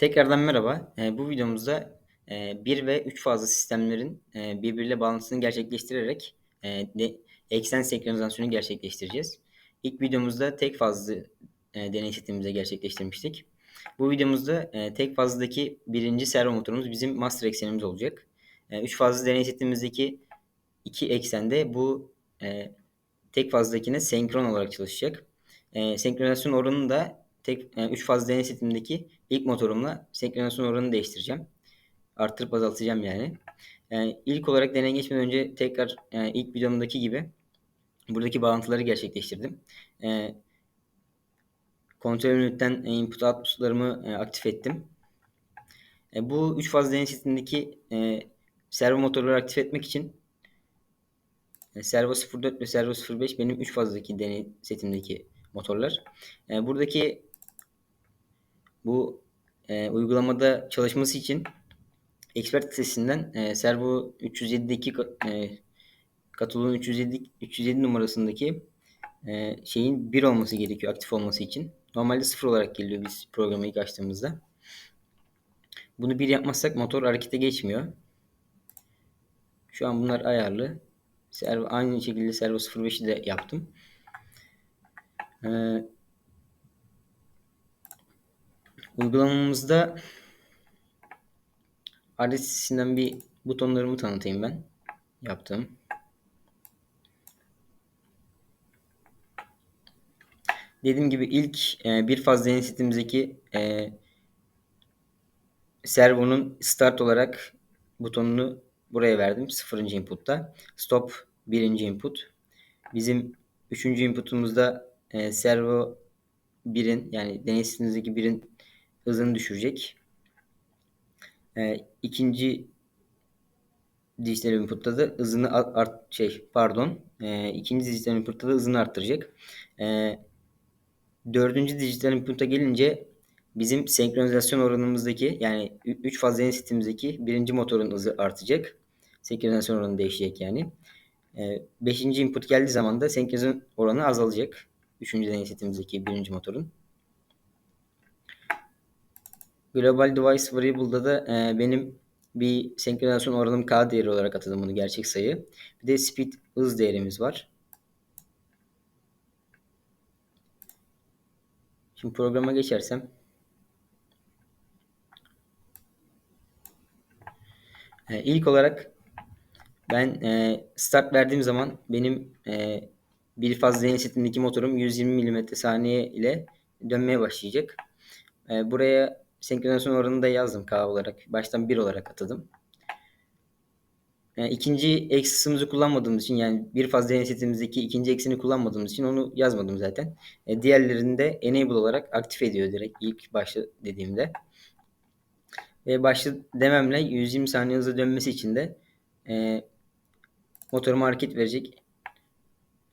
Tekrardan merhaba. Eee, bu videomuzda, eee, 1 ve 3 fazlı sistemlerin, eee, birbiriyle bağlantısını gerçekleştirerek, eee, de eksen senkronizasyonu gerçekleştireceğiz. İlk videomuzda tek fazlı, eee, deney setimize gerçekleştirmiştik. Bu videomuzda, eee, tek fazlıdaki 1'inci servo motorumuz bizim master eksenimiz olacak. Eee, 3 fazlı deney setimizdeki 2 eksen de bu, eee, tek fazladakine senkron olarak çalışacak. Eee, senkronizasyon oranını da tek, eee, 3 fazlı deney setimdeki ilk motorumla senkronizasyon oranını değiştireceğim. Arttırıp azaltacağım yani. Eee, ilk olarak deneye geçmeden önce tekrar, eee, ilk videomdaki gibi buradaki bağlantıları gerçekleştirdim. Eee kontrol ünitten input output'larımı, eee, aktif ettim. E, bu 3 fazlı deney setindeki, eee, servo motorları aktif etmek için e, servo 04 ve servo 05 benim 3 fazdaki deney setimdeki motorlar. E, buradaki bu e, uygulamada çalışması için expert sesinden e, servo 307'deki e, kataloğun 307, 307 numarasındaki e, şeyin 1 olması gerekiyor aktif olması için. Normalde 0 olarak geliyor biz programı ilk açtığımızda. Bunu 1 yapmazsak motor harekete geçmiyor. Şu an bunlar ayarlı. Servo, aynı şekilde servo 05'i de yaptım. Ee, uygulamamızda adresisinden bir butonlarımı tanıtayım ben. Yaptım. Dediğim gibi ilk e, bir faz deney setimizdeki e, servonun start olarak butonunu buraya verdim. Sıfırıncı inputta. Stop birinci input. Bizim üçüncü inputumuzda e, servo 1'in yani deney sistemimizdeki 1'in hızını düşürecek. E, ikinci dijital inputta da hızını art şey pardon e, ikinci dijital inputta da hızını arttıracak. E, dördüncü dijital input'a gelince bizim senkronizasyon oranımızdaki yani 3 faz sistemimizdeki birinci motorun hızı artacak. Senkronizasyon oranı değişecek yani. E, beşinci input geldiği zaman da senkronizasyon oranı azalacak. Üçüncü deney setimizdeki birinci motorun. Global Device Variable'da da e, benim bir senkronizasyon oranım K değeri olarak atadım bunu gerçek sayı. Bir de speed hız değerimiz var. Şimdi programa geçersem e, ilk olarak ben e, start verdiğim zaman benim e, bir faz deney setindeki motorum 120 mm saniye ile dönmeye başlayacak. E, buraya senkronizasyon oranını da yazdım K olarak. Baştan 1 olarak atadım. E, ikinci eksisimizi kullanmadığımız için yani bir faz deney ikinci eksini kullanmadığımız için onu yazmadım zaten. E, diğerlerini de enable olarak aktif ediyor direkt ilk başta dediğimde. Ve başta dememle 120 saniye hızla dönmesi için de e, motoruma hareket verecek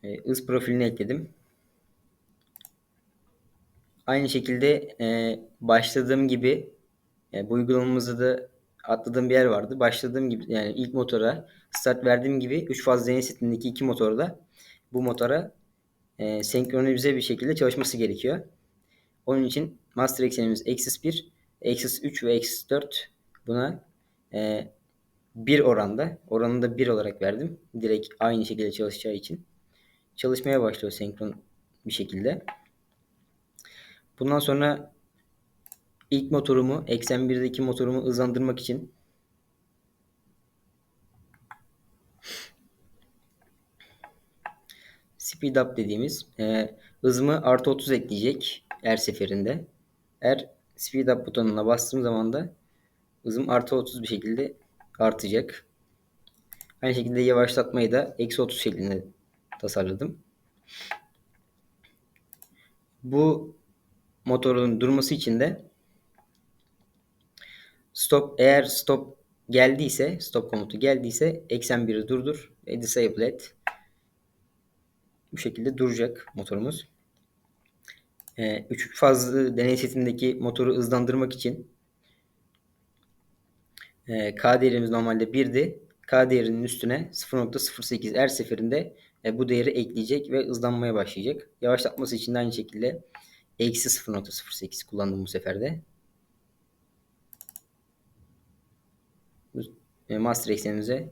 e, hız profilini ekledim. Aynı şekilde e, başladığım gibi e, bu uygulamamızda da atladığım bir yer vardı. Başladığım gibi yani ilk motora start verdiğim gibi 3 faz deney setindeki iki motorda bu motora e, senkronize bir şekilde çalışması gerekiyor. Onun için master eksenimiz Axis 1, Axis 3 ve Axis 4 buna e, 1 oranda, oranını da 1 olarak verdim. Direkt aynı şekilde çalışacağı için. Çalışmaya başlıyor senkron bir şekilde. Bundan sonra ilk motorumu, eksen 1'deki motorumu hızlandırmak için speed up dediğimiz e, hızımı artı 30 ekleyecek her seferinde. Eğer speed up butonuna bastığım zaman da hızım artı 30 bir şekilde artacak. Aynı şekilde yavaşlatmayı da eksi 30 şeklinde tasarladım. Bu motorun durması için de stop eğer stop geldiyse stop komutu geldiyse eksen 1'i durdur ve disable et. Bu şekilde duracak motorumuz. Ee, üç fazlı deney setindeki motoru hızlandırmak için e, K değerimiz normalde 1'di. K değerinin üstüne 0.08 her seferinde e, bu değeri ekleyecek ve hızlanmaya başlayacak. Yavaşlatması için de aynı şekilde Eksi 0.08 kullandım bu sefer de. E, master eksenimize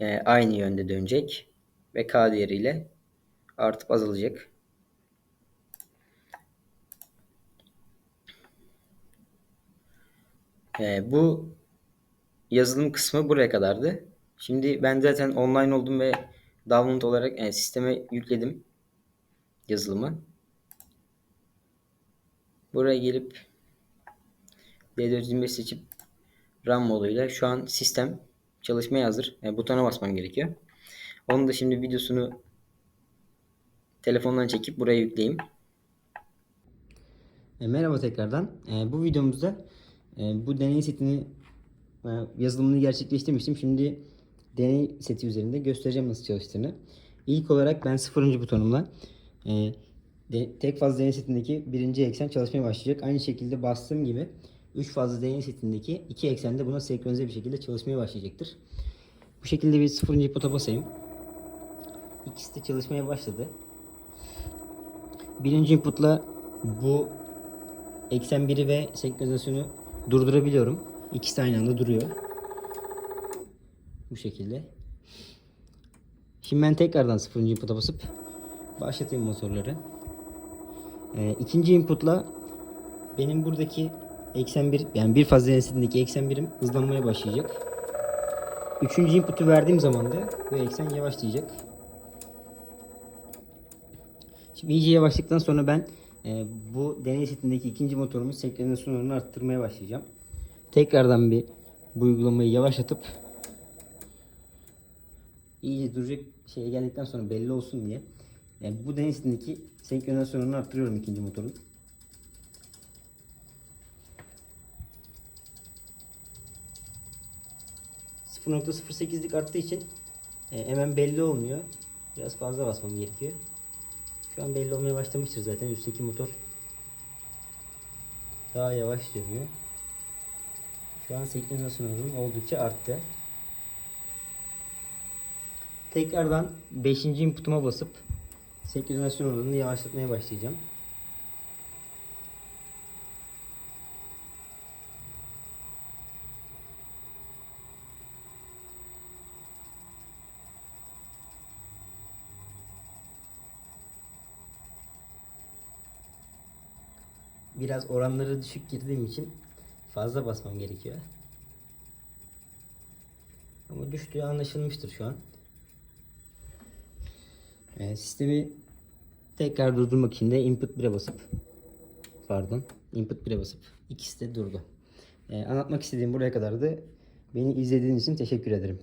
e, aynı yönde dönecek. Ve K değeriyle artıp azalacak. E, bu yazılım kısmı buraya kadardı. Şimdi ben zaten online oldum ve download olarak e, sisteme yükledim yazılımı. Buraya gelip D425 seçip RAM moduyla şu an sistem çalışmaya hazır. E, butona basmam gerekiyor. Onu da şimdi videosunu telefondan çekip buraya yükleyeyim. E, merhaba tekrardan. E, bu videomuzda e, bu deney setini e, yazılımını gerçekleştirmiştim. Şimdi deney seti üzerinde göstereceğim nasıl çalıştığını. İlk olarak ben sıfırıncı butonumla e, de, tek fazla deney setindeki birinci eksen çalışmaya başlayacak. Aynı şekilde bastığım gibi 3 fazla deney setindeki iki eksen de buna senkronize bir şekilde çalışmaya başlayacaktır. Bu şekilde bir sıfırıncı input'a basayım. İkisi de çalışmaya başladı. Birinci input'la bu eksen 1'i ve senkronizasyonu durdurabiliyorum. İkisi aynı anda duruyor. Bu şekilde. Şimdi ben tekrardan sıfırıncı input'a basıp başlatayım motorları. Ee, ikinci input'la benim buradaki eksen 1 yani bir fazla denesiindeki eksen birim hızlanmaya başlayacak. Üçüncü input'u verdiğim zaman da bu eksen yavaşlayacak. Şimdi iyice yavaşladıktan sonra ben e, bu deney setindeki ikinci motorumun senkronizasyonunu arttırmaya başlayacağım. Tekrardan bir bu uygulamayı yavaşlatıp iyice duracak şeye geldikten sonra belli olsun diye yani bu deney setindeki senkronizasyonunu arttırıyorum ikinci motorun. %0.08'lik arttığı için e, hemen belli olmuyor. Biraz fazla basmam gerekiyor. Şu an belli olmaya başlamıştır zaten. Üstteki motor daha yavaş dönüyor. Şu an senkronizasyonum oldukça arttı. Tekrardan 5. input'uma basıp senkronizasyon oranını yavaşlatmaya başlayacağım. Biraz oranları düşük girdiğim için fazla basmam gerekiyor. Ama düştüğü anlaşılmıştır şu an. Ee, sistemi tekrar durdurmak için de input 1'e basıp pardon input 1'e basıp ikisi de durdu. Ee, anlatmak istediğim buraya kadardı. Beni izlediğiniz için teşekkür ederim.